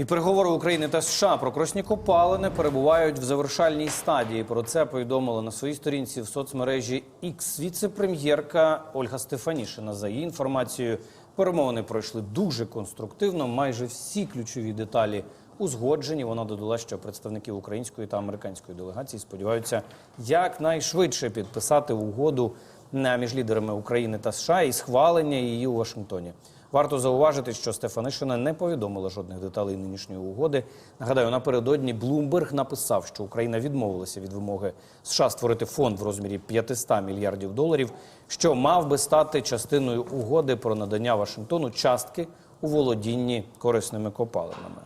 І переговори України та США про кросні копалини перебувають в завершальній стадії. Про це повідомила на своїй сторінці в соцмережі X віце-прем'єрка Ольга Стефанішина. За її інформацією, перемовини пройшли дуже конструктивно. Майже всі ключові деталі узгоджені. Вона додала, що представники української та американської делегації сподіваються якнайшвидше підписати угоду між лідерами України та США і схвалення її у Вашингтоні. Варто зауважити, що Стефанишина не повідомила жодних деталей нинішньої угоди. Нагадаю, напередодні Блумберг написав, що Україна відмовилася від вимоги США створити фонд в розмірі 500 мільярдів доларів, що мав би стати частиною угоди про надання Вашингтону частки у володінні корисними копалинами.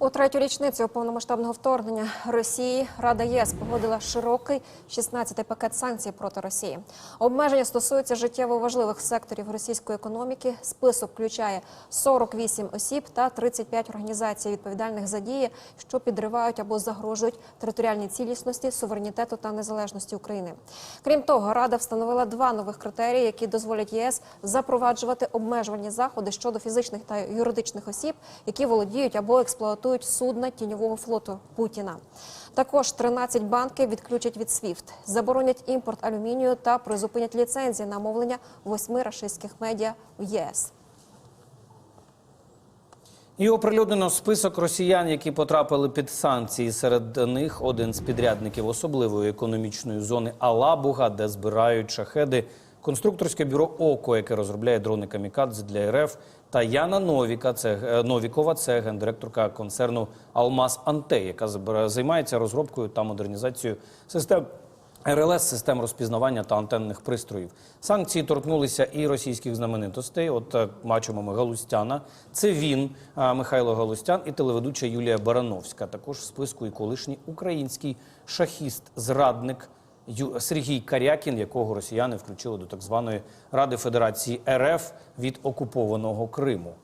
У третю річницю повномасштабного вторгнення Росії Рада ЄС погодила широкий 16-й пакет санкцій проти Росії. Обмеження стосуються життєво важливих секторів російської економіки. Список включає 48 осіб та 35 організацій, відповідальних за дії, що підривають або загрожують територіальній цілісності, суверенітету та незалежності України. Крім того, Рада встановила два нових критерії, які дозволять ЄС запроваджувати обмежувальні заходи щодо фізичних та юридичних осіб, які володіють або експлуатують судна тіньового флоту Путіна. Також 13 банків відключать від SWIFT, заборонять імпорт алюмінію та призупинять ліцензії на мовлення восьми рашистських медіа в ЄС. І оприлюднено список росіян, які потрапили під санкції. Серед них один з підрядників особливої економічної зони Алабуга, де збирають шахеди. Конструкторське бюро ОКО, яке розробляє дрони камікадзе для РФ, та Яна Новіка, це е, Новікова, це гендиректорка концерну Алмаз Анте, яка займається розробкою та модернізацією систем РЛС систем розпізнавання та антенних пристроїв. Санкції торкнулися і російських знаменитостей. От е, бачимо Галустяна. Це він, е, Михайло Галустян, і телеведуча Юлія Барановська. Також в списку і колишній український шахіст, зрадник Сергій Карякін, якого росіяни включили до так званої Ради Федерації РФ від окупованого Криму.